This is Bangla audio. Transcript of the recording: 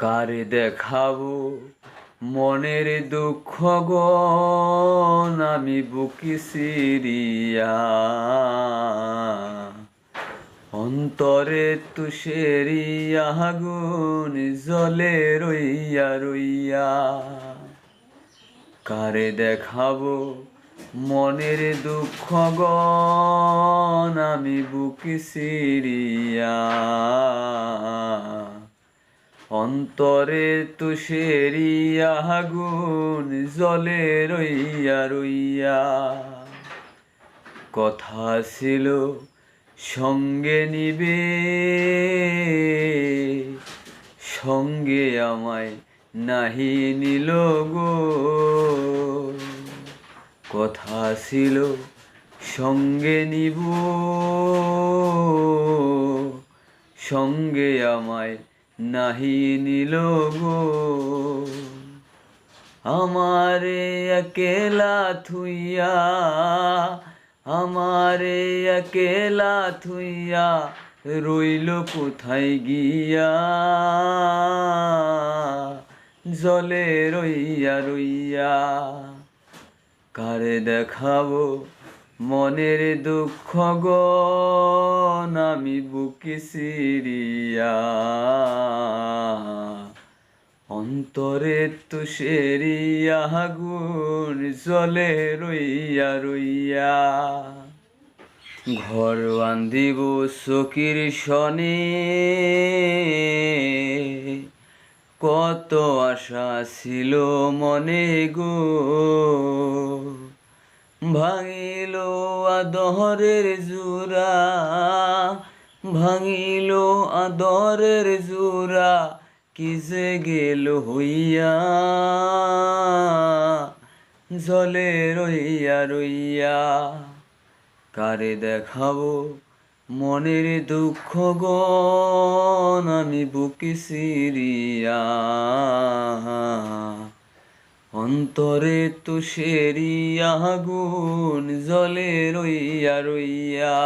কারে দেখাবো, মনের দুঃখ গন আমি বুকি সিরিয়া। অন্তরে তুষেরি আগুন জলে রইয়া রইয়া। কারে দেখাবো, মনের দুঃখ গন আমি বুকি সিরিয়া। অন্তরে তুষেরি আগুন জলে রইয়া রইয়া। কথা ছিল, সঙ্গে নিবে। সঙ্গে আমায় নাহি নিল গো। কথা ছিল, সঙ্গে নিব। সঙ্গে আমায় নাহি নিল গো। আমারে একেলা থুইয়া, আমারে একেলা থুইয়া রইল কোথায় গিয়া? জলে রইয়া রইয়া, কারে দেখাবো মনের দুঃখ গন আমি বুকে সিরিয়া। অন্তরে তুষেরি আগুন জলে রইয়া রইয়া। ঘর বান্ধিব সকির শনে কত আশা ছিল মনে গো। ভাঙিল আদরের জোড়া ভাঙিল আদরের জোড়া কি যে গেল হইয়া। জলে রইয়া রইয়া, কারে দেখাবো মনের দুঃখ গন আমি বুকে সিরিয়া। অন্তরে তুষেরি আগুন জলে রইয়া রইয়া।